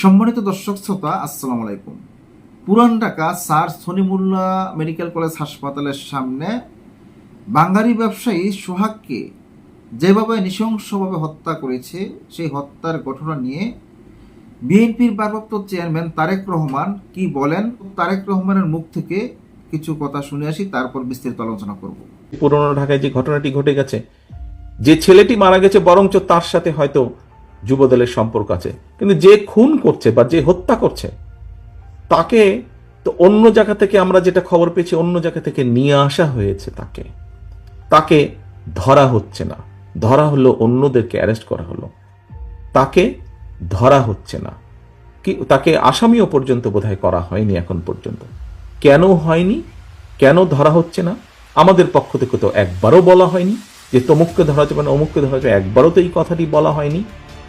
সম্মানিত দর্শক শ্রোতা, আসসালামু আলাইকুম। Puran Dhaka, sir Salimullah medical college হাসপাতালের সামনে বাঙালি ব্যবসায়ী সোহাগকে যেভাবে নৃশংসভাবে হত্যা করেছে, সেই হত্যার ঘটনা নিয়ে বিএনপির ভারপ্রাপ্ত চেয়ারম্যান তারেক রহমান কি বলেন? তারেক রহমানের মুখ থেকে কিছু কথা শুনে আসি, তারপর বিস্তারিত আলোচনা করব। পুরনো ঢাকায় যে ঘটনাটি ঘটে গেছে, যে ছেলেটি মারা গেছে, বরঞ্চ তার সাথে হয়তো যুবদলের সম্পর্ক আছে। কিন্তু যে খুন করছে বা যে হত্যা করছে, তাকে তো অন্য জায়গা থেকে আমরা যেটা খবর পেয়েছি, অন্য জায়গা থেকে নিয়ে আসা হয়েছে তাকে। তাকে ধরা হচ্ছে না। ধরা হলো, অন্যদেরকে অ্যারেস্ট করা হলো। তাকে ধরা হচ্ছে না। কি, তাকে আসামিও পর্যন্ত বোধহয় করা হয়নি এখন পর্যন্ত। কেন হয়নি? কেন ধরা হচ্ছে না? আমাদের পক্ষ থেকে তো একবারও বলা হয়নি যে তমুককে ধরা যাবে না অমুককে ধরা যাবে একবারও তো এই কথাটি বলা হয়নি।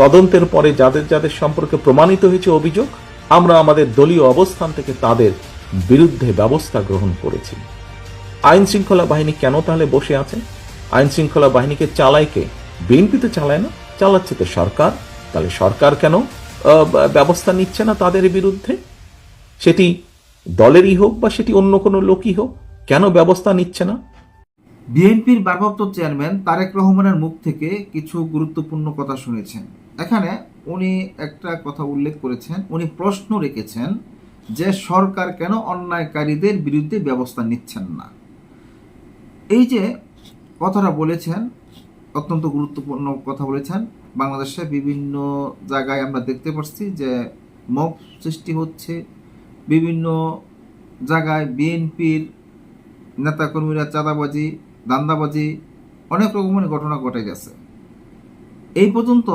তদন্তের পরে যাদের যাদের সম্পর্কে প্রমাণিত হয়েছে অভিযোগ, আমরা আমাদের দলীয় অবস্থান থেকে তাদের বিরুদ্ধে ব্যবস্থা গ্রহণ করেছি। আইন শৃঙ্খলা বাহিনী কেন তাহলে বসে আছে? আইন শৃঙ্খলা বাহিনীকে চালায় কে? বিএনপি তো চালায় না? চালাচ্ছে তো সরকার। তাহলে সরকার কেন ব্যবস্থা নিচ্ছে না তাদের বিরুদ্ধে? সেটি দলেরই হোক বা সেটি অন্য কোনো লোকই হোক, কেন ব্যবস্থা নিচ্ছে না? বিএনপির ভারপ্রাপ্ত চেয়ারম্যান তারেক রহমানের মুখ থেকে কিছু গুরুত্বপূর্ণ কথা শুনেছেন। এখানে উনি একটা কথা উল্লেখ করেছেন, উনি প্রশ্ন রেখেছেন যে সরকার কেন অন্যায়কারীদের বিরুদ্ধে ব্যবস্থা নিচ্ছেন না। এই যে কথাটা বলেছেন, অত্যন্ত গুরুত্বপূর্ণ কথা বলেছেন, বাংলাদেশে বিভিন্ন জায়গায় আমরা দেখতে পাচ্ছি যে মব সৃষ্টি হচ্ছে, বিভিন্ন জায়গায় বিএনপির নেতাকর্মীরা চাঁদাবাজি, দান্দাবাজি, অনেক রকমের ঘটনা ঘটে গেছে। এই পর্যন্ত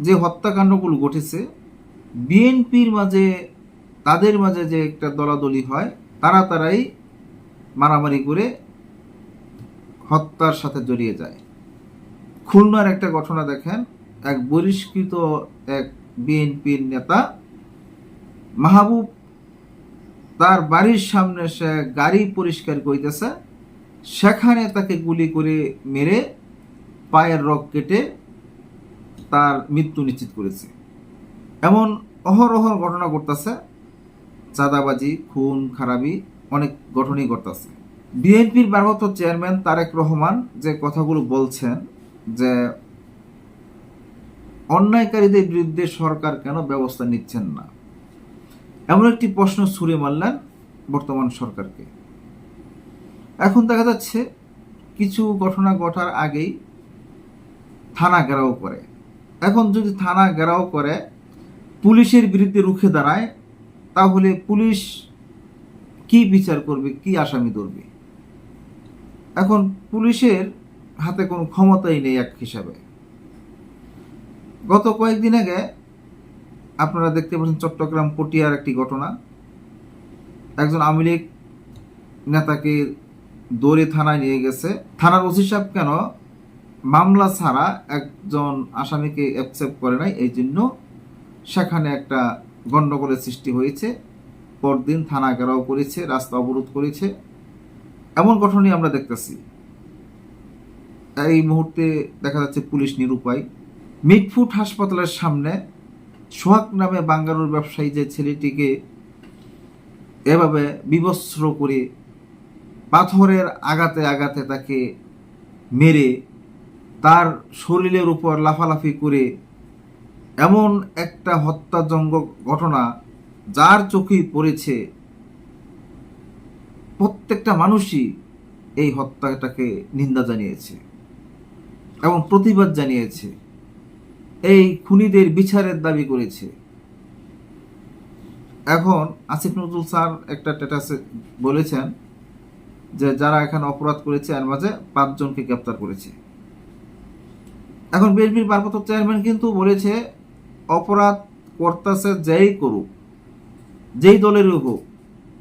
যে হত্যাকাণ্ডগুলো ঘটেছে, বিএনপির মাঝে, তাদের মাঝে যে একটা দলাদলি হয়, তারা তারাই মারামারি করে হত্যার সাথে জড়িয়ে যায়। খুলনার একটা ঘটনা দেখেন, এক বহিষ্কৃত এক বিএনপির নেতা মাহবুব, তার বাড়ির সামনে সে গাড়ি পরিষ্কার করিতেছে, সেখানে তাকে গুলি করে মেরে পায়ের রক কেটে তার মৃত্যু নিশ্চিত করেছে। এমন অহরহ ঘটনা ঘটতেছে, চাঁদাবাজি, খুন, খারাপি অনেক ঘটনাই ঘটতেছে। বিএনপির ভারপ্রাপ্ত চেয়ারম্যান তারেক রহমান যে কথাগুলো বলছেন যে অন্যায়কারীদের বিরুদ্ধে সরকার কেন ব্যবস্থা নিচ্ছেন না, এমন একটি প্রশ্ন ছুড়ে মারলেন বর্তমান সরকারকে। এখন দেখা যাচ্ছে কিছু ঘটনা ঘটার আগেই থানা ঘেরাও করে। এখন যদি থানা ঘেরাও করে, পুলিশের বিরুদ্ধে রুখে দাঁড়ায়, তাহলে পুলিশ কি বিচার করবে, কি আসামি ধরবে? এখন পুলিশের হাতে কোনো ক্ষমতাই নেই এক হিসাবে। গত কয়েকদিন আগে আপনারা দেখতে পাচ্ছেন চট্টগ্রাম পটিয়ার একটি ঘটনা। একজন আওয়ামী লীগ নেতাকে দৌড়ে থানায় নিয়ে গেছে। থানার ওসি সাহেব কেন মামলা ছাড়া একজন আসামিকে অ্যাকসেপ্ট করে নাই, এই জন্য সেখানে একটা গণ্ডগোলের সৃষ্টি হয়েছে। পরদিন থানা ঘেরাও করেছে, রাস্তা অবরোধ করেছে। এমন ঘটনাই আমরা দেখতেছি। এই মুহূর্তে দেখা যাচ্ছে পুলিশ নিরুপায়। মিটফুট হাসপাতালের সামনে সোহাগ নামে বাঙ্গালুর ব্যবসায়ী যে ছেলেটিকে এভাবে বিবস্ত্র করে পাথরের আঘাতে আঘাতে তাকে মেরে তার শরীরের উপর লাফালাফি করে এমন একটা হত্যাজঙ্গ ঘটনা যার চোখেই পড়েছে। প্রত্যেকটা মানুষই এই হত্যাটাকে নিন্দা জানিয়েছে এবং প্রতিবাদ জানিয়েছে। এই খুনিদের বিচারের দাবি করেছে। এখন আসিফ নজরুল স্যার একটা স্ট্যাটাসে বলেছেন যে, যারা এখানে অপরাধ করেছে, এর মাঝে পাঁচজনকে গ্রেপ্তার করেছে। এখন বিএনপির ভারপ্রাপ্ত চেয়ারম্যান কিন্তু বলেছে, অপরাধ করতেছে যেই করুক, যেই দলেরই হোক,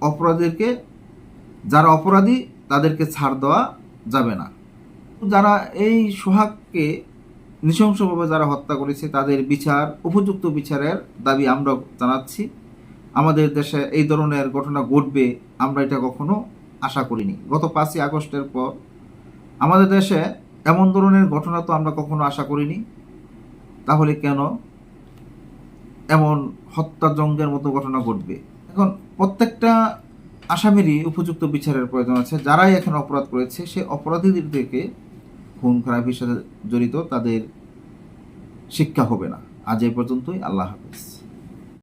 অপরাধীদেরকে, যারা অপরাধী, তাদেরকে ছাড় দেওয়া যাবে না। যারা এই সোহাগকে নৃশংসভাবে যারা হত্যা করেছে, তাদের বিচার, উপযুক্ত বিচারের দাবি আমরা জানাচ্ছি। আমাদের দেশে এই ধরনের ঘটনা ঘটবে, আমরা এটা কখনো আশা করিনি। গত পাঁচই আগস্টের পর আমাদের দেশে এমন ধরনের ঘটনা তো আমরা কখনো আশা করিনি। তাহলে কেন এমন হত্যা জঙ্গের মতো ঘটনা ঘটবে? এখন প্রত্যেকটা আসামিরই উপযুক্ত বিচারের প্রয়োজন আছে। যারাই এখানে অপরাধ করেছে, সে অপরাধীদের থেকে খুন, খারাপির সাথে জড়িত তাদের শিক্ষা হবে না। আজ এই পর্যন্তই। আল্লাহ হাফিজ।